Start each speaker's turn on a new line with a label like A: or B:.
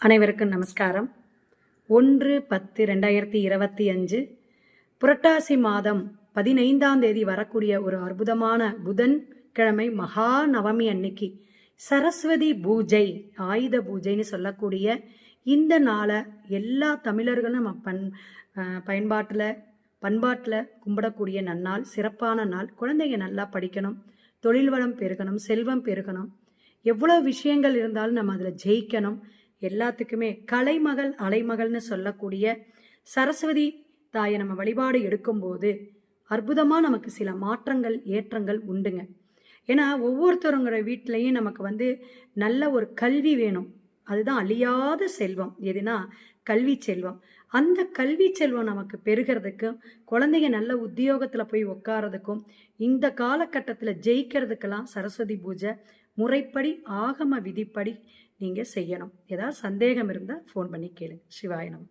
A: அனைவருக்கும் நமஸ்காரம். ஒன்று பத்து ரெண்டாயிரத்தி இருபத்தி அஞ்சு புரட்டாசி மாதம் பதினைந்தாம் தேதி வரக்கூடிய ஒரு அற்புதமான புதன் கிழமை மகா நவமி அன்னைக்கு சரஸ்வதி பூஜை ஆயுத பூஜைன்னு சொல்லக்கூடிய இந்த நாளை எல்லா தமிழர்களும் நம்ம பண் பயன்பாட்டில் பண்பாட்டில் கும்பிடக்கூடிய நன்னாள் சிறப்பான நாள் குழந்தைங்க நல்லா படிக்கணும் தொழில் வளம் பெருகணும் செல்வம் பெருகணும். எவ்வளோ விஷயங்கள் இருந்தாலும் நம்ம அதில் ஜெயிக்கணும். எல்லாத்துக்குமே கலைமகள் அலைமகள்னு சொல்லக்கூடிய சரஸ்வதி தாயை நம்ம வழிபாடு எடுக்கும்போது அற்புதமாக நமக்கு சில மாற்றங்கள் ஏற்றங்கள் உண்டுங்க. ஏன்னா ஒவ்வொருத்தருங்கிற வீட்லேயும் நமக்கு வந்து நல்ல ஒரு கல்வி வேணும். அதுதான் அழியாத செல்வம். எதுனா கல்வி செல்வம். அந்த கல்வி செல்வம் நமக்கு பெருகிறதுக்கும் குழந்தைங்க நல்ல உத்தியோகத்தில் போய் உட்காரதுக்கும் இந்த காலகட்டத்தில் ஜெயிக்கிறதுக்கெல்லாம் சரஸ்வதி பூஜை முறைப்படி ஆகம விதிப்படி நீங்கள் செய்யணும். ஏதாவது சந்தேகம் இருந்தால் ஃபோன் பண்ணி கேளுங்க. சிவாயனம்